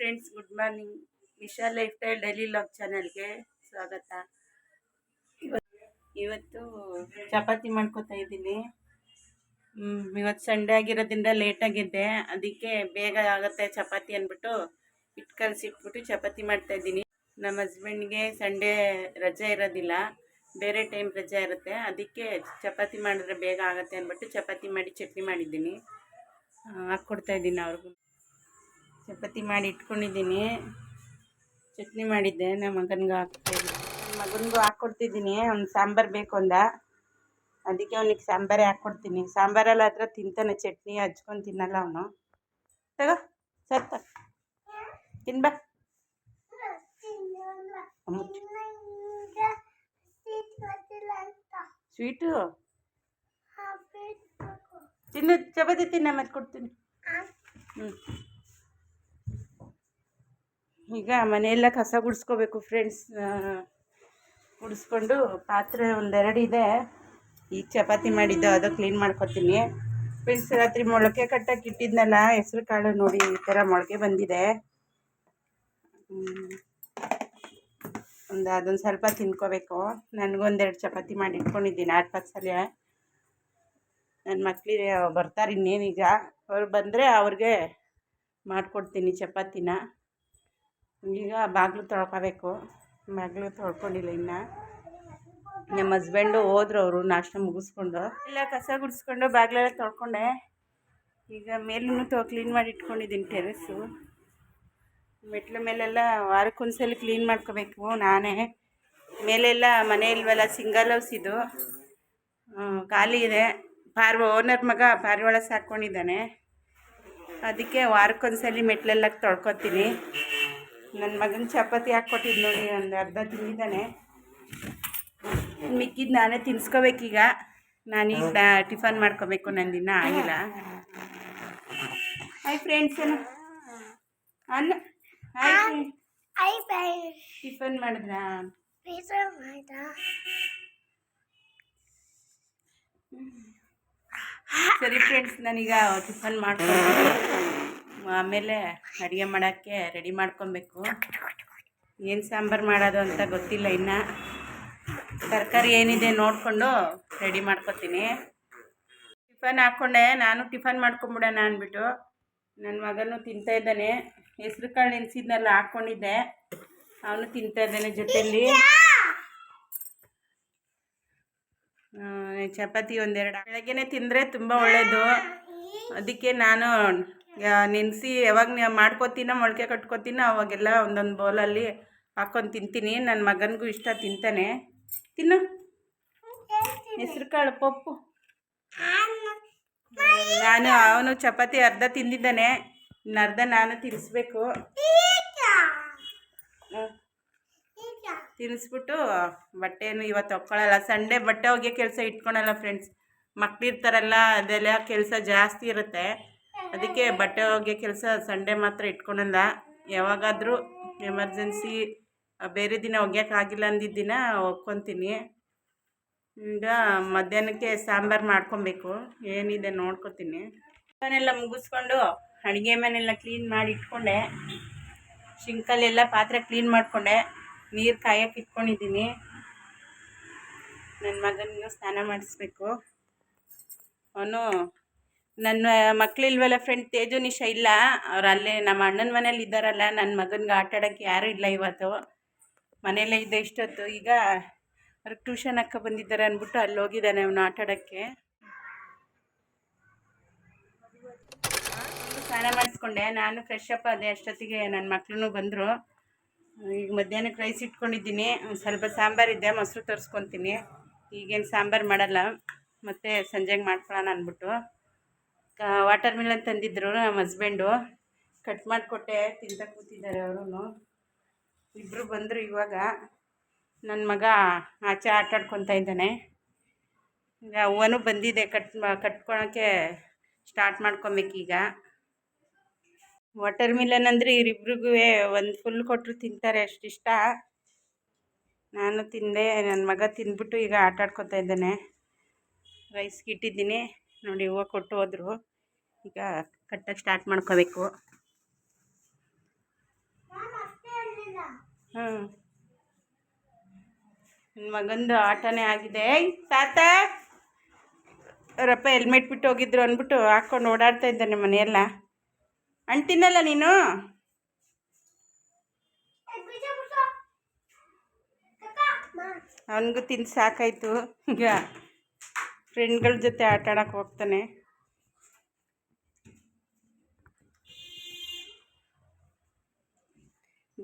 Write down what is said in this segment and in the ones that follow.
Friends good morning Vishal life style daily vlog ಚಾನಲ್ಗೆ ಸ್ವಾಗತ. ಇವತ್ತು ಚಪಾತಿ ಮಾಡ್ಕೊತಾ ಇದ್ದೀನಿ. ಇವತ್ತು ಸಂಡೇ ಆಗಿರೋದ್ರಿಂದ ಲೇಟಾಗಿದ್ದೆ ಅದಕ್ಕೆ ಬೇಗ ಆಗುತ್ತೆ ಚಪಾತಿ ಅಂದ್ಬಿಟ್ಟು ಹಿಟ್ಟು ಕಲಸಿಟ್ಬಿಟ್ಟು ಚಪಾತಿ ಮಾಡ್ತಾ ಇದ್ದೀನಿ. ನಮ್ಮ ಹಸ್ಬೆಂಡ್ಗೆ ಸಂಡೇ ರಜೆ ಇರೋದಿಲ್ಲ. ಬೇರೆ ಟೈಮ್ ರಜೆ ಇರುತ್ತೆ. ಅದಕ್ಕೆ ಚಪಾತಿ ಮಾಡಿದ್ರೆ ಬೇಗ ಆಗುತ್ತೆ ಅಂದ್ಬಿಟ್ಟು ಚಪಾತಿ ಮಾಡಿ ಚಟ್ನಿ ಮಾಡಿದ್ದೀನಿ. ಆ, ಹಾಕ್ಕೊಡ್ತಾ ಇದ್ದೀನಿ ಅವ್ರಿಗೂ. ಚಪಾತಿ ಮಾಡಿ ಇಟ್ಕೊಂಡಿದ್ದೀನಿ. ಚಟ್ನಿ ಮಾಡಿದ್ದೆ, ನಮ್ಮ ಮಗನಿಗೆ ಹಾಕ್ತೀನಿ. ಮಗನಿಗೂ ಹಾಕ್ಕೊಡ್ತಿದ್ದೀನಿ ಅವ್ನು ಸಾಂಬಾರು ಬೇಕು ಅಂದ. ಅದಕ್ಕೆ ಅವನಿಗೆ ಸಾಂಬಾರೇ ಹಾಕ್ಕೊಡ್ತೀನಿ ಸಾಂಬಾರಲ್ಲಿ ಹತ್ರ ತಿಂತಾನೆ, ಚಟ್ನಿ ಹಚ್ಕೊಂಡು ತಿನ್ನಲ್ಲ ಅವನು. ತಗೋ ಸತ್ತ ತಿನ್ಬ. ಸ್ವೀಟು? ತಿನ್ನು, ಚಪಾತಿ ತಿನ್ನ ಮತ್ತೆ ಕೊಡ್ತೀನಿ. ಹ್ಞೂ ಈಗ ಮನೆಯೆಲ್ಲ ಕಸ ಗುಡಿಸ್ಕೋಬೇಕು ಫ್ರೆಂಡ್ಸ್ ಗುಡಿಸ್ಕೊಂಡು ಪಾತ್ರೆ ಒಂದೆರಡು ಇದೆ ಈಗ ಚಪಾತಿ ಮಾಡಿದ್ದು ಅದು ಕ್ಲೀನ್ ಮಾಡ್ಕೊತೀನಿ. ಫ್ರೆಂಡ್ಸ್ ರಾತ್ರಿ ಮೊಳಕೆ ಕಟ್ಟಕ್ಕೆ ಇಟ್ಟಿದ್ನಲ್ಲ, ಹೆಸ್ರು ಕಾಳು ನೋಡಿ ಈ ಥರ ಮೊಳಕೆ ಬಂದಿದೆ. ಒಂದು, ಅದೊಂದು ಸ್ವಲ್ಪ ತಿನ್ಕೋಬೇಕು. ನನಗೊಂದೆರಡು ಚಪಾತಿ ಮಾಡಿ ಇಟ್ಕೊಂಡಿದ್ದೀನಿ ಆಟ ಪತ್ಸಲ್ಯ ನನ್ನ ಮಕ್ಕಳಿಗೆ ಬರ್ತಾರೆ ಇನ್ನೇನೀಗ. ಅವ್ರು ಬಂದರೆ ಅವ್ರಿಗೆ ಮಾಡಿಕೊಡ್ತೀನಿ ಚಪಾತಿನ. ಈಗ ಬಾಗಿಲು ತೊಳ್ಕೋಬೇಕು. ಬಾಗಿಲು ತೊಳ್ಕೊಂಡಿಲ್ಲ ಇನ್ನು. ನಮ್ಮ ಹಸ್ಬೆಂಡು ಹೋದ್ರು ಅವರು ನಾಷ್ಟ ಮುಗಿಸ್ಕೊಂಡು. ಇಲ್ಲ, ಕಸ ಗುಡಿಸ್ಕೊಂಡು ಬಾಗಿಲೆಲ್ಲ ತೊಳ್ಕೊಂಡೆ. ಈಗ ಮೇಲೂ ತೊ ಕ್ಲೀನ್ ಮಾಡಿ ಇಟ್ಕೊಂಡಿದ್ದೀನಿ ಟೆರೆಸ್ಸು ಮೆಟ್ಲ ಮೇಲೆಲ್ಲ ವಾರಕ್ಕೊಂದ್ಸಲ ಕ್ಲೀನ್ ಮಾಡ್ಕೋಬೇಕು ನಾನೇ. ಮೇಲೆಲ್ಲ ಮನೆ ಇಲ್ವಲ್ಲ ಸಿಂಗಲ್ ಹೌಸ್ ಇದು. ಖಾಲಿ ಇದೆ. ಪಾರ್ವ ಓನರ್ ಮಗ ಪಾರಿವಾಳ ಸಾಕ್ಕೊಂಡಿದ್ದಾನೆ. ಅದಕ್ಕೆ ವಾರಕ್ಕೊಂದ್ಸಲಿ ಮೆಟ್ಲೆಲ್ಲ ತೊಳ್ಕೊತೀನಿ. ನನ್ನ ಮಗನ ಚಪಾತಿ ಹಾಕ್ಕೊಟ್ಟಿದ್ದು ನೋಡಿ ಒಂದು ಅರ್ಧ ತಿಂದಿದ್ದಾನೆ. ಮಿಕ್ಕಿದ್ದು ನಾನೇ ತಿನ್ಸ್ಕೋಬೇಕೀಗ. ನಾನೀಗ ಟಿಫನ್ ಮಾಡ್ಕೋಬೇಕು ನನ್ನ ದಿನ ಆಗಿಲ್ಲ. ಹಾಯ್ ಫ್ರೆಂಡ್ಸ್ ಅನ್ನ ಹಾಯ್ ಟಿಫನ್ ಮಾಡಿದ್ರಾ? ಸರಿ ಫ್ರೆಂಡ್ಸ್ ನಾನೀಗ ಟಿಫನ್ ಮಾಡ್ಕೊಂಡು ಆಮೇಲೆ ಅಡುಗೆ ಮಾಡೋಕ್ಕೆ ರೆಡಿ ಮಾಡ್ಕೊಬೇಕು. ಏನು ಸಾಂಬಾರು ಮಾಡೋದು ಅಂತ ಗೊತ್ತಿಲ್ಲ ಇನ್ನು. ತರಕಾರಿ ಏನಿದೆ ನೋಡಿಕೊಂಡು ರೆಡಿ ಮಾಡ್ಕೊತೀನಿ. ಟಿಫನ್ ಹಾಕ್ಕೊಂಡೆ ನಾನು ಟಿಫನ್ ಮಾಡ್ಕೊಂಬಿಡೋಣ ಅಂದ್ಬಿಟ್ಟು. ನನ್ನ ಮಗನೂ ತಿಂತಾ ಇದ್ದಾನೆ. ಹೆಸ್ರು ಕಾಳು ನೆನೆಸಿದ್ನಲ್ಲ ಹಾಕ್ಕೊಂಡಿದ್ದೆ ಅವನು ತಿಂತಾ ಇದ್ದಾನೆ ಜೊತೆಯಲ್ಲಿ ಚಪಾತಿ ಒಂದೆರಡು. ಬೆಳಗ್ಗೆನೆ ತಿಂದರೆ ತುಂಬ ಒಳ್ಳೆಯದು ಅದಕ್ಕೆ ನಾನು ನೆನೆಸಿ ಯಾವಾಗ ಮಾಡ್ಕೋತೀನೋ ಮೊಳಕೆ ಕಟ್ಕೊತೀನೋ ಅವಾಗೆಲ್ಲ ಒಂದೊಂದು ಬೌಲಲ್ಲಿ ಹಾಕ್ಕೊಂಡು ತಿಂತೀನಿ. ನನ್ನ ಮಗನಿಗೂ ಇಷ್ಟ ತಿಂತಾನೆ. ತಿನ್ನು. ಹೆಸ್ರು ಕಾಳು ಪಪ್ಪು. ನಾನು ಅವನು ಚಪಾತಿ ಅರ್ಧ ತಿಂದಿದ್ದಾನೆ. ಇನ್ನು ಅರ್ಧ ನಾನು ತಿನ್ನಿಸ್ಬೇಕು. ತಿನ್ನಿಸ್ಬಿಟ್ಟು ಬಟ್ಟೆನು ಇವತ್ತು ಒಕ್ಕೊಳ್ಳಲ್ಲ ಸಂಡೇ ಬಟ್ಟೆ ಹೋಗಿ ಕೆಲಸ ಇಟ್ಕೊಳಲ್ಲ ಫ್ರೆಂಡ್ಸ್. ಮಕ್ಳಿರ್ತಾರಲ್ಲ ಅದೆಲ್ಲ ಕೆಲಸ ಜಾಸ್ತಿ ಇರುತ್ತೆ. ಅದಕ್ಕೆ ಬಟ್ಟೆ ಒಗೆ ಕೆಲಸ ಸಂಡೇ ಮಾತ್ರ ಇಟ್ಕೊಳಲ್ಲ ಯಾವಾಗಾದರೂ ಎಮರ್ಜೆನ್ಸಿ ಬೇರೆ ದಿನ ಒಗ್ಯೋಕ್ಕಾಗಿಲ್ಲ ಅಂದಿದ್ದ ದಿನ ಒಕ್ಕೊತೀನಿ ಈಗ ಮಧ್ಯಾಹ್ನಕ್ಕೆ ಸಾಂಬಾರು ಮಾಡ್ಕೊಬೇಕು. ಏನಿದೆ ನೋಡ್ಕೊತೀನಿ. ಮನೆಲ್ಲ ಮುಗಿಸ್ಕೊಂಡು ಅಡುಗೆ ಮನೆಲ್ಲ ಕ್ಲೀನ್ ಮಾಡಿ ಇಟ್ಕೊಂಡೆ. ಶಿಂಕಲ್ಲೆಲ್ಲ ಪಾತ್ರೆ ಕ್ಲೀನ್ ಮಾಡಿಕೊಂಡೆ. ನೀರು ಕಾಯಕ್ಕೆ ಇಟ್ಕೊಂಡಿದ್ದೀನಿ. ನನ್ನ ಮಗನಿಗೂ ಸ್ನಾನ ಮಾಡಿಸ್ಬೇಕು. ಅವನು ನನ್ನ ಮಕ್ಕಳಿಲ್ವಲ್ಲ ಫ್ರೆಂಡ್ ತೇಜು, ನಿಶಾ ಇಲ್ಲ. ಅವ್ರು ಅಲ್ಲೇ ನಮ್ಮ ಅಣ್ಣನ ಮನೇಲಿ ಇದ್ದಾರಲ್ಲ ನನ್ನ ಮಗನಿಗೆ ಆಟ ಆಡೋಕ್ಕೆ ಯಾರೂ ಇಲ್ಲ ಇವತ್ತು. ಮನೆಯಲ್ಲೇ ಇದ್ದ ಇಷ್ಟೊತ್ತು. ಈಗ ಅವ್ರಿಗೆ ಟ್ಯೂಷನ್ ಅಕ್ಕ ಬಂದಿದ್ದಾರೆ ಅಂದ್ಬಿಟ್ಟು ಅಲ್ಲಿ ಹೋಗಿದ್ದಾನೆ ಅವನು ಆಟ ಆಡೋಕ್ಕೆ. ಸ್ನಾನ ಮಾಡಿಸ್ಕೊಂಡೆ. ನಾನು ಫ್ರೆಶ್ ಅಪ್ ಅದೇ ಅಷ್ಟೊತ್ತಿಗೆ ನನ್ನ ಮಕ್ಕಳು ಬಂದರು. ಈಗ ಮಧ್ಯಾಹ್ನಕ್ಕೆ ರೈಸ್ ಇಟ್ಕೊಂಡಿದ್ದೀನಿ. ಸ್ವಲ್ಪ ಸ್ವಲ್ಪ ಸಾಂಬಾರಿದ್ದೆ ಮೊಸರು ತರಿಸ್ಕೊತೀನಿ. ಈಗೇನು ಸಾಂಬಾರು ಮಾಡಲ್ಲ. ಮತ್ತೆ ಸಂಜೆಗೆ ಮಾಡ್ಕೊಳ್ಳೋಣ ಅಂದ್ಬಿಟ್ಟು. ವಾಟರ್ ಮಿಲನ್ ತಂದಿದ್ರು ನಮ್ಮ ಹಸ್ಬೆಂಡು ಕಟ್ ಮಾಡಿಕೊಟ್ಟೆ ತಿಂತ ಕೂತಿದ್ದಾರೆ ಅವರು ಇಬ್ಬರು ಬಂದರು ಇವಾಗ. ನನ್ನ ಮಗ ಆಚೆ ಆಟ ಆಡ್ಕೊತಾ ಇದ್ದಾನೆ. ಈಗ ಹೂವನೂ ಬಂದಿದೆ ಕಟ್ ಕಟ್ಕೊಳಕ್ಕೆ ಸ್ಟಾರ್ಟ್ ಮಾಡ್ಕೊಬೇಕೀಗ ವಾಟರ್ ಮಿಲನ್ ಅಂದರೆ ಇವರಿಬ್ರಿಗೂ ಒಂದು ಫುಲ್ ಕೊಟ್ಟರು ತಿಂತಾರೆ ಅಷ್ಟಿಷ್ಟ ನಾನು ತಿಂದೆ ನನ್ನ ಮಗ ತಿಂದ್ಬಿಟ್ಟು ಈಗ ಆಟ ಆಡ್ಕೊತಾ ಇದ್ದಾನೆ. ರೈಸ್ಗೆ ಇಟ್ಟಿದ್ದೀನಿ ನೋಡಿ ಹೂವು ಕೊಟ್ಟು ಹೋದರು. ಈಗ ಕಟ್ಟಕ್ಕೆ ಸ್ಟಾರ್ಟ್ ಮಾಡ್ಕೋಬೇಕು. ಹ್ಞೂ ನನ್ನ ಮಗಂದು ಆಟನೇ ಆಗಿದೆ. ತಾತ! ಅವರಪ್ಪ ಹೆಲ್ಮೆಟ್ ಬಿಟ್ಟು ಹೋಗಿದ್ರು ಅಂದ್ಬಿಟ್ಟು ಹಾಕ್ಕೊಂಡು ಓಡಾಡ್ತಾ ಇದ್ದಾನೆ ಮನೆಯೆಲ್ಲ. ಅಂಟಿನಲ್ಲ ನೀನು? ಅವನಿಗೂ ತಿಂದು ಸಾಕಾಯಿತು. ಈಗ ಫ್ರೆಂಡ್ಗಳ ಜೊತೆ ಆಟ ಆಡಕ್ಕೆ ಹೋಗ್ತಾನೆ.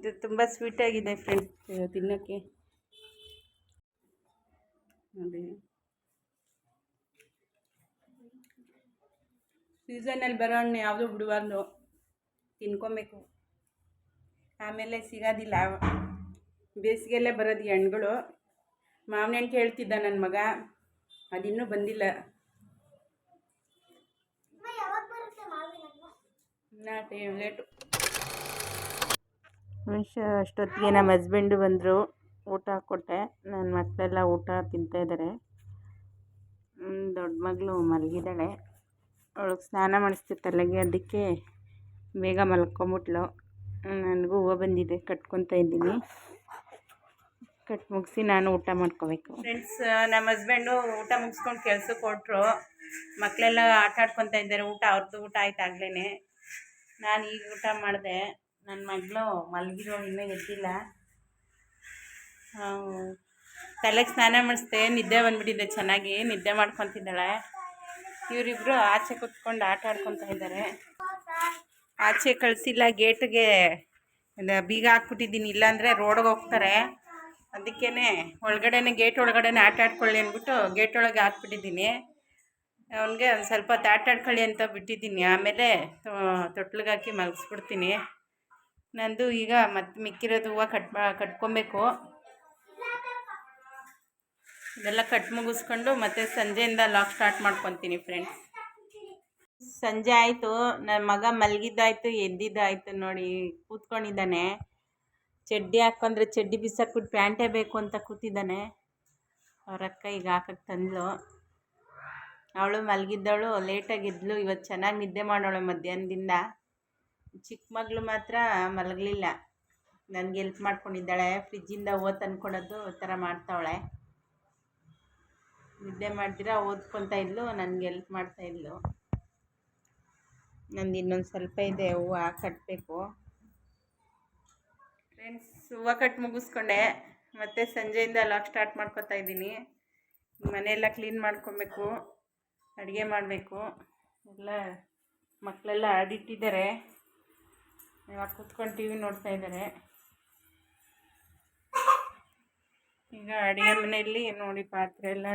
ಇದು ತುಂಬ ಸ್ವೀಟಾಗಿದೆ ಫ್ರೆಂಡ್ಸ್ ತಿನ್ನೋಕ್ಕೆ. ನೋಡಿ. ಸೀಸನಲ್ಲಿ ಬರೋ ಹಣ್ಣು ಯಾವುದೂ ಬಿಡಬಾರ್ದು ತಿನ್ಕೊಬೇಕು. ಆಮೇಲೆ ಸಿಗೋದಿಲ್ಲ. ಬೇಸಿಗೆಯಲ್ಲೇ ಬರೋದು ಈ ಹಣ್ಣುಗಳು. ಮಾವಿನ ಹಣ್ಣು ಕೇಳ್ತಿದ್ದ ನನ್ನ ಮಗ ಅದಿನ್ನೂ ಬಂದಿಲ್ಲ. ನಾ ಟೈಮ್ ಲೇಟು ಮನುಷ್ಯ ಅಷ್ಟೊತ್ತಿಗೆ ನಮ್ಮ ಹಸ್ಬೆಂಡು ಬಂದರು. ಊಟ ಕೊಟ್ಟೆ. ನನ್ನ ಮಕ್ಕಳೆಲ್ಲ ಊಟ ತಿಂತಾಯಿದ್ದಾರೆ ದೊಡ್ಡ ಮಗಳು ಮಲಗಿದ್ದಾಳೆ ಅವಳಿಗೆ ಸ್ನಾನ ಮಾಡಿಸ್ತೀವಿ ತಲೆಗೆ. ಅದಕ್ಕೆ ಬೇಗ ಮಲ್ಕೊಂಬಿಟ್ಲು. ನನಗೂ ಹೂವು ಬಂದಿದೆ. ಕಟ್ಕೊತಾ ಇದ್ದೀನಿ. ಕಟ್ ಮುಗಿಸಿ ನಾನು ಊಟ ಮಾಡ್ಕೋಬೇಕು. ಫ್ರೆಂಡ್ಸ್ ನಮ್ಮ ಹಸ್ಬೆಂಡು ಊಟ ಮುಗಿಸ್ಕೊಂಡು ಕೆಲ್ಸಕ್ಕೆ ಕೊಟ್ಟರು ಮಕ್ಕಳೆಲ್ಲ ಆಟ ಆಡ್ಕೊತಾ ಇದ್ದಾರೆ ಊಟ ಅವ್ರದ್ದು ಊಟ ಆಯ್ತು ಆಗ್ಲೇ ನಾನು ಈಗ ಊಟ ಮಾಡಿದೆ. ನನ್ನ ಮಗಳು ಮಲಗಿರೋ ಇನ್ನೂ ಎದ್ದಿಲ್ಲ. ತಲೆಗೆ ಸ್ನಾನ ಮಾಡಿಸ್ದೆ, ನಿದ್ದೆ ಬಂದ್ಬಿಟ್ಟಿದೆ, ಚೆನ್ನಾಗಿ ನಿದ್ದೆ ಮಾಡ್ಕೊತಿದ್ದಾಳೆ. ಇವರಿಬ್ಬರು ಆಚೆ ಕುತ್ಕೊಂಡು ಆಟ ಆಡ್ಕೊತಾ ಇದ್ದಾರೆ. ಆಚೆ ಕಳಿಸಿಲ್ಲ, ಗೇಟ್ಗೆ ಬೀಗ ಹಾಕ್ಬಿಟ್ಟಿದ್ದೀನಿ, ಇಲ್ಲಾಂದರೆ ರೋಡ್ಗೆ ಹೋಗ್ತಾರೆ. ಅದಕ್ಕೇ ಒಳಗಡೆನೆ, ಗೇಟ್ ಒಳಗಡೆ ಆಟ ಆಡ್ಕೊಳ್ಳಿ ಅಂದ್ಬಿಟ್ಟು ಗೇಟ್ ಒಳಗೆ ಹಾಕ್ಬಿಟ್ಟಿದ್ದೀನಿ. ಅವನಿಗೆ ಒಂದು ಸ್ವಲ್ಪ ಹೊತ್ತು ಆಟ ಅಂತ ಬಿಟ್ಟಿದ್ದೀನಿ. ಆಮೇಲೆ ತೊಟ್ಲಿಗೆ ಹಾಕಿ ಮಲಗಿಸ್ಬಿಡ್ತೀನಿ. ನಂದು ಈಗ ಮತ್ತೆ ಮಿಕ್ಕಿರೋದು ಹೂವು ಕಟ್ ಕಟ್ಕೊಬೇಕು. ಇದೆಲ್ಲ ಕಟ್ ಮುಗಿಸ್ಕೊಂಡು ಮತ್ತೆ ಸಂಜೆಯಿಂದ ಲಾಕ್ ಸ್ಟಾರ್ಟ್ ಮಾಡ್ಕೊತೀನಿ ಫ್ರೆಂಡ್ಸ್ ಸಂಜೆ ಆಯಿತು. ನನ್ನ ಮಗ ಮಲಗಿದ್ದಾಯ್ತು, ಎದ್ದಿದ್ದಾಯ್ತು ನೋಡಿ, ಕೂತ್ಕೊಂಡಿದ್ದಾನೆ. ಚಡ್ಡಿ ಹಾಕೊಂಡ್ರೆ ಚಡ್ಡಿ ಬಿಸಾಕ್ಬಿಟ್ಟು ಪ್ಯಾಂಟೇ ಬೇಕು ಅಂತ ಕೂತಿದ್ದಾನೆ. ಅವರಕ್ಕ ಈಗ ಹಾಕಕ್ಕೆ ತಂದ್ಲು. ಅವಳು ಮಲಗಿದ್ದವಳು ಲೇಟಾಗಿ ಎದ್ಲು ಇವತ್ತು ಚೆನ್ನಾಗಿ ನಿದ್ದೆ ಮಾಡೋಳು ಮಧ್ಯಾಹ್ನದಿಂದ. ಚಿಕ್ಕ ಮಗಳು ಮಾತ್ರ ಮಲಗಲಿಲ್ಲ. ನನಗೆ ಎಲ್ಪ್ ಮಾಡ್ಕೊಂಡಿದ್ದಾಳೆ. ಫ್ರಿಜ್ಜಿಂದ ಓದು ಆ ಥರ ಮಾಡ್ತಾವಳೆ. ನಿದ್ದೆ ಮಾಡ್ತೀರಾ? ಓದ್ಕೊತಾ ಇದ್ಲು. ನನಗೆ ಎಲ್ಪ್ ಮಾಡ್ತಾಯಿದ್ಲು ನಂದು ಇನ್ನೊಂದು ಸ್ವಲ್ಪ ಇದೆ. ಹೂವು ಕಟ್ಟಬೇಕು ಫ್ರೆಂಡ್ಸ್ ಹೂವು ಕಟ್ ಮುಗಿಸ್ಕೊಂಡೆ. ಮತ್ತು ಸಂಜೆಯಿಂದ ಲಾಕ್ ಸ್ಟಾರ್ಟ್ ಮಾಡ್ಕೊತಾ ಇದ್ದೀನಿ. ಮನೆಯೆಲ್ಲ ಕ್ಲೀನ್ ಮಾಡ್ಕೊಬೇಕು. ಅಡುಗೆ ಮಾಡಬೇಕು. ಎಲ್ಲ ಮಕ್ಕಳೆಲ್ಲ ಆಡಿಟ್ಟಿದ್ದಾರೆ ಇವಾಗ ಕೂತ್ಕೊಂಡು ಟಿ ವಿ ನೋಡ್ತಾ ಇದ್ದಾರೆ. ಈಗ ಅಡುಗೆ ಮನೆಯಲ್ಲಿ ನೋಡಿ ಪಾತ್ರೆ ಎಲ್ಲ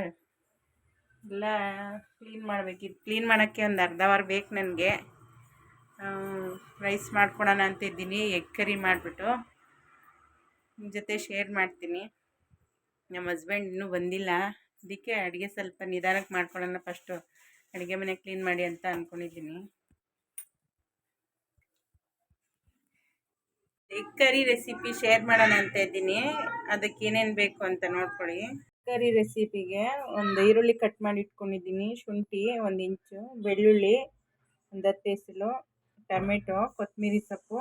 ಎಲ್ಲ ಕ್ಲೀನ್ ಮಾಡಬೇಕಿತ್ತು. ಕ್ಲೀನ್ ಮಾಡೋಕ್ಕೆ ಒಂದು ಅರ್ಧ ವಾರ ಬೇಕು ನನಗೆ. ರೈಸ್ ಮಾಡ್ಕೊಳೋಣ ಅಂತ ಇದ್ದೀನಿ ಎಗ್ ಕರಿ ಮಾಡಿಬಿಟ್ಟು. ನಿಮ್ಮ ಜೊತೆ ಶೇರ್ ಮಾಡ್ತೀನಿ. ನಮ್ಮ ಹಸ್ಬೆಂಡ್ ಇನ್ನೂ ಬಂದಿಲ್ಲ. ಅದಕ್ಕೆ ಅಡುಗೆ ಸ್ವಲ್ಪ ನಿಧಾನಕ್ಕೆ ಮಾಡ್ಕೊಳ್ಳೋಣ ಫಸ್ಟು ಅಡುಗೆ ಮನೆ ಕ್ಲೀನ್ ಮಾಡಿ ಅಂತ ಅಂದ್ಕೊಂಡಿದ್ದೀನಿ ಎಗ್ ಕರಿ ರೆಸಿಪಿ ಶೇರ್ ಮಾಡೋಣ ಅಂತ ಇದ್ದೀನಿ. ಅದಕ್ಕೆ ಏನೇನು ಬೇಕು ಅಂತ ನೋಡ್ಕೊಳ್ಳಿ. ಕರಿ ರೆಸಿಪಿಗೆ ಒಂದು ಈರುಳ್ಳಿ ಕಟ್ ಮಾಡಿ ಇಟ್ಕೊಂಡಿದ್ದೀನಿ. ಶುಂಠಿ ಒಂದು ಇಂಚು, ಬೆಳ್ಳುಳ್ಳಿ ಒಂದು ಹತ್ತು ಎಸಲು ಟೊಮೆಟೊ ಕೊತ್ತಂಬರಿ ಸೊಪ್ಪು,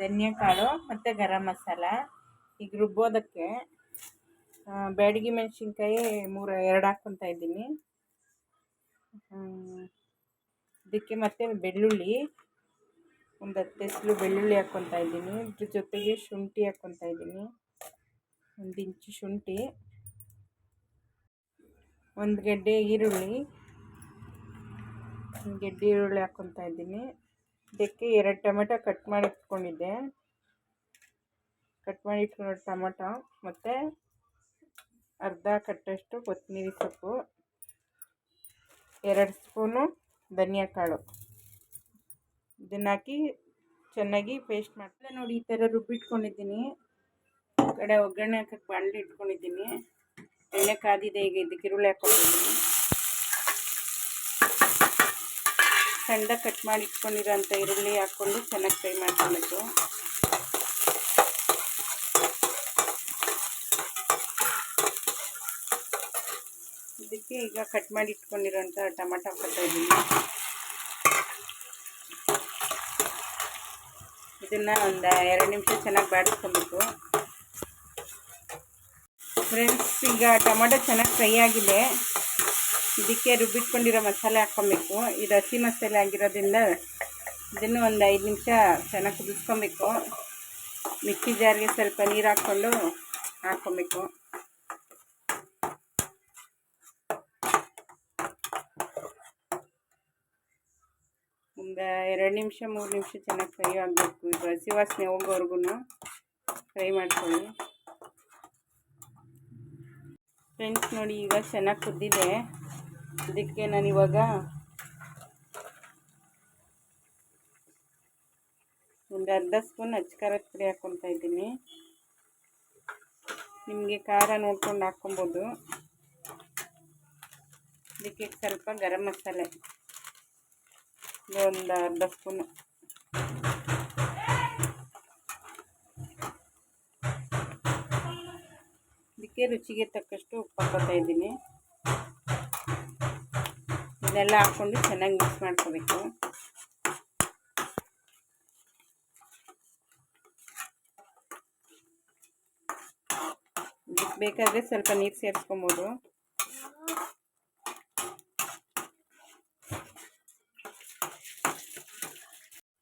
ಧನಿಯಾ ಕಾಳು ಮತ್ತು ಗರಂ ಮಸಾಲ. ಈಗ ರುಬ್ಬೋದಕ್ಕೆ ಬ್ಯಾಡಗಿ ಮೆಣಸಿನ್ಕಾಯಿ ಮೂರು, ಎರಡು ಹಾಕ್ಕೊತಾ ಇದ್ದೀನಿ. ಇದಕ್ಕೆ ಮತ್ತು ಬೆಳ್ಳುಳ್ಳಿ ಒಂದು ಹತ್ತು ಎಸಲು ಬೆಳ್ಳುಳ್ಳಿ ಹಾಕ್ಕೊತಾ ಇದ್ದೀನಿ. ಇದ್ರ ಜೊತೆಗೆ ಶುಂಠಿ ಹಾಕ್ಕೊತಾ ಇದ್ದೀನಿ. ಒಂದು ಇಂಚು ಶುಂಠಿ. ಒಂದು ಗೆಡ್ಡೆ ಈರುಳ್ಳಿ. ಒಂದು ಗೆಡ್ಡೆ ಈರುಳ್ಳಿ ಹಾಕ್ಕೊತಾ ಇದ್ದೀನಿ. ಇದಕ್ಕೆ ಎರಡು ಟೊಮೆಟೊ ಕಟ್ ಮಾಡಿ ಇಟ್ಕೊಂಡಿದ್ದೆ. ಕಟ್ ಮಾಡಿ ಇಟ್ಕೊಂಡು ಟೊಮೆಟೊ ಮತ್ತು ಅರ್ಧ ಕಟ್ಟಷ್ಟು ಕೊತ್ತಂಬರಿ ಸೊಪ್ಪು. ಎರಡು ಸ್ಪೂನು ಧನಿಯಾ ಕಾಳು. ಇದನ್ನು ಹಾಕಿ ಚೆನ್ನಾಗಿ ಪೇಸ್ಟ್ ಮಾಡ್ತೀನಿ ನೋಡಿ ಈ ಥರ ರುಬ್ಬಿಟ್ಕೊಂಡಿದ್ದೀನಿ. ಕಡೆ ಒಗ್ಗರಣೆ ಹಾಕಕ್ಕೆ ಬಾಣಲಿ ಇಟ್ಕೊಂಡಿದ್ದೀನಿ. ಎಣ್ಣೆ ಕಾದಿದೆ ಈಗ ಇದಕ್ಕೆ ಈರುಳ್ಳಿ ಹಾಕ್ಕೊಂಡಿದ್ದೀನಿ. ಸಣ್ಣದಾಗಿ ಕಟ್ ಮಾಡಿ ಇಟ್ಕೊಂಡಿರೋಂಥ ಈರುಳ್ಳಿ ಹಾಕ್ಕೊಂಡು ಚೆನ್ನಾಗಿ ಫ್ರೈ ಮಾಡ್ಕೊಬೇಕು ಇದಕ್ಕೆ ಈಗ ಕಟ್ ಮಾಡಿ ಇಟ್ಕೊಂಡಿರೋಂಥ ಟೊಮೆಟೊ ಇದ್ದೀನಿ. ಇದನ್ನು ಒಂದು ಎರಡು ನಿಮಿಷ ಚೆನ್ನಾಗಿ ಬಾಡಿಸ್ಕೊಬೇಕು. ಫ್ರೆಂಡ್ಸ್ ಈಗ ಟೊಮೊಟೊ ಚೆನ್ನಾಗಿ ಫ್ರೈ ಆಗಿದೆ. ಇದಕ್ಕೆ ರುಬ್ಬಿಟ್ಕೊಂಡಿರೋ ಮಸಾಲೆ ಹಾಕ್ಕೊಬೇಕು. ಇದು ಹಸಿ ಮಸಾಲೆ ಆಗಿರೋದ್ರಿಂದ ಇದನ್ನು ಒಂದು ಐದು ನಿಮಿಷ ಚೆನ್ನಾಗಿ ಕುದಿಸ್ಕೊಬೇಕು. ಮಿಕ್ಸಿ ಜಾರಿಗೆ ಸ್ವಲ್ಪ ನೀರು ಹಾಕ್ಕೊಂಡು ಹಾಕ್ಕೊಬೇಕು. ಎರಡು ನಿಮಿಷ, ಮೂರು ನಿಮಿಷ ಚೆನ್ನಾಗಿ ಫ್ರೈ ಆಗಬೇಕು. ಇದು ಹಸಿ ವಾಸನೆ ಹೋಗೋವರೆಗೂ ಫ್ರೈ ಮಾಡ್ಕೊಳ್ಳಿ. ಫ್ರೆಂಡ್ಸ್ ನೋಡಿ, ಈಗ ಚೆನ್ನಾಗಿ ಕುದ್ದಿದೆ. ಇದಕ್ಕೆ ನಾನು ಇವಾಗ ಒಂದು ಅರ್ಧ ಸ್ಪೂನ್ ಖಾರದ ಪುಡಿ ಹಾಕ್ಕೊಳ್ತಾ ಇದ್ದೀನಿ. ನಿಮಗೆ ಖಾರ ನೋಡ್ಕೊಂಡು ಹಾಕ್ಕೊಬೋದು. ಇದಕ್ಕೆ ಸ್ವಲ್ಪ ಗರಂ ಮಸಾಲೆ. ಒಂದು ಅರ್ಧ ಸ್ಪೂನು ಇದಕ್ಕೆ ರುಚಿಗೆ ತಕ್ಕಷ್ಟು ಉಪ್ಪು ಹಾಕೋತಾ ಇದ್ದೀನಿ ಇದನ್ನೆಲ್ಲ ಹಾಕ್ಕೊಂಡು ಚೆನ್ನಾಗಿ ಮಿಕ್ಸ್ ಮಾಡ್ಕೋಬೇಕು ಬೇಕಾದರೆ ಸ್ವಲ್ಪ ನೀರು ಸೇರಿಸ್ಕೊಬೋದು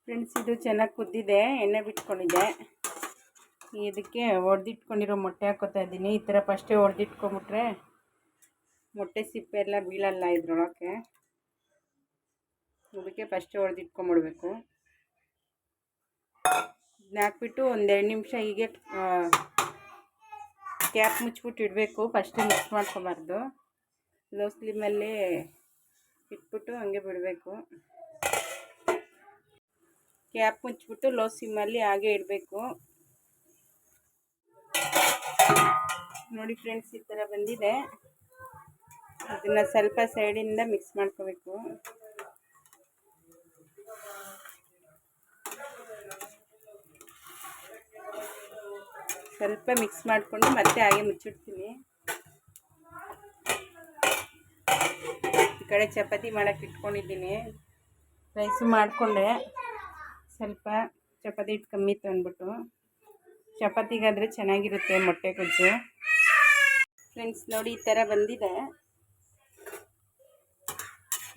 ಫ್ರೆಂಡ್ಸ್ ಇದು ಚೆನ್ನಾಗಿ ಕುದ್ದಿದೆ, ಎಣ್ಣೆ ಬಿಟ್ಕೊಂಡಿದೆ ಇದಕ್ಕೆ ಒಡೆದಿಟ್ಕೊಂಡಿರೋ ಮೊಟ್ಟೆ ಹಾಕೋತಾ ಇದ್ದೀನಿ. ಈ ಥರ ಫಸ್ಟೇ ಒಡೆದಿಟ್ಕೊಂಬಿಟ್ರೆ ಮೊಟ್ಟೆ ಸಿಪ್ಪೆ ಎಲ್ಲ ಬೀಳಲ್ಲ ಇದ್ರೊಳಕ್ಕೆ. ಅದಕ್ಕೆ ಫಸ್ಟೇ ಹೊಡೆದಿಟ್ಕೊಂಬಿಡ್ಬೇಕು ಇದನ್ನ ಹಾಕ್ಬಿಟ್ಟು ಒಂದೆರಡು ನಿಮಿಷ ಹೀಗೆ ಕ್ಯಾಪ್ ಮುಚ್ಬಿಟ್ಟು ಇಡಬೇಕು. ಫಸ್ಟೇ ಮಿಕ್ಸ್ ಮಾಡ್ಕೊಬಾರ್ದು. ಲೋ ಸ್ಲಿಮಲ್ಲಿ ಇಟ್ಬಿಟ್ಟು ಹಂಗೆ ಬಿಡಬೇಕು. ಕ್ಯಾಪ್ ಮುಚ್ಚಿಬಿಟ್ಟು ಲೋ ಸಿಮ್ಮಲ್ಲಿ ಹಾಗೆ ಇಡಬೇಕು. ನೋಡಿ ಫ್ರೆಂಡ್ಸ್, ಈ ಥರ ಬಂದಿದೆ. ಅದನ್ನು ಸ್ವಲ್ಪ ಸೈಡಿಂದ ಮಿಕ್ಸ್ ಮಾಡ್ಕೋಬೇಕು. ಸ್ವಲ್ಪ ಮಿಕ್ಸ್ ಮಾಡಿಕೊಂಡು ಮತ್ತೆ ಹಾಗೆ ಮುಚ್ಚಿಡ್ತೀನಿ. ಈ ಕಡೆ ಚಪಾತಿ ಮಾಡೋಕ್ಕೆ ಇಟ್ಕೊಂಡಿದ್ದೀನಿ. ರೈಸು ಮಾಡಿಕೊಂಡೆ. ಸ್ವಲ್ಪ ಚಪಾತಿ ಹಿಟ್ಟು ಕಮ್ಮಿ ಇತ್ತು ಅಂದ್ಬಿಟ್ಟು. ಚಪಾತಿಗಾದರೆ ಚೆನ್ನಾಗಿರುತ್ತೆ ಮೊಟ್ಟೆ ಗೊಜ್ಜು. ಫ್ರೆಂಡ್ಸ್ ನೋಡಿ ಈ ಥರ ಬಂದಿದೆ.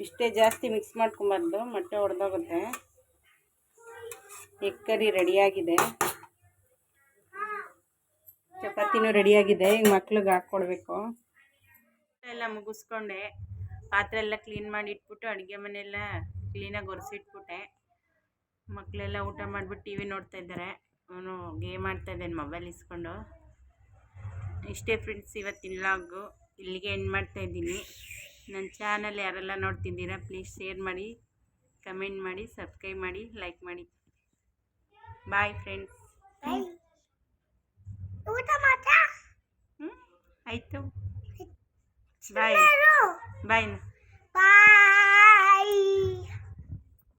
ಇಷ್ಟೇ ಜಾಸ್ತಿ ಮಿಕ್ಸ್ ಮಾಡ್ಕೊಬಾರ್ದು, ಮೊಟ್ಟೆ ಹೊಡೆದೋಗುತ್ತೆ ಎಗ್ ಕರಿ ರೆಡಿಯಾಗಿದೆ ಚಪಾತಿನೂ ರೆಡಿಯಾಗಿದೆ ಈಗ ಮಕ್ಳಿಗೆ ಹಾಕ್ಕೊಡ್ಬೇಕು. ಎಲ್ಲ ಮುಗಿಸ್ಕೊಂಡೆ. ಪಾತ್ರೆ ಎಲ್ಲ ಕ್ಲೀನ್ ಮಾಡಿ ಇಟ್ಬಿಟ್ಟು, ಅಡುಗೆ ಮನೆಯೆಲ್ಲ ಕ್ಲೀನಾಗಿ ಒರೆಸಿಟ್ಬಿಟ್ಟೆ. ಮಕ್ಕಳೆಲ್ಲ ಊಟ ಮಾಡಿಬಿಟ್ಟು ಟಿ ವಿ ನೋಡ್ತಾ ಇದ್ದಾರೆ. ಅವನು ಗೇಮ್ ಆಡ್ತಾ ಇದ್ದಾನೆ ಮೊಬೈಲ್ ಇಸ್ಕೊಂಡು. ಇಷ್ಟೇ ಫ್ರೆಂಡ್ಸ್ ಇವತ್ತಿನ ಲಾಗು ಇಲ್ಲಿಗೆ ಎಂಡ್ ಮಾಡ್ತಾ ಇದ್ದೀನಿ. ನನ್ನ ಚಾನಲ್ ಯಾರೆಲ್ಲ ನೋಡ್ತಿದ್ದೀರಾ ಪ್ಲೀಸ್ ಶೇರ್ ಮಾಡಿ ಕಮೆಂಟ್ ಮಾಡಿ ಸಬ್ಸ್ಕ್ರೈಬ್ ಮಾಡಿ ಲೈಕ್ ಮಾಡಿ. ಬಾಯ್ ಫ್ರೆಂಡ್ಸ್ ಹ್ಞೂ ಆಯಿತು. ಬಾಯ್ ಬಾಯ್ ಬಾಯ್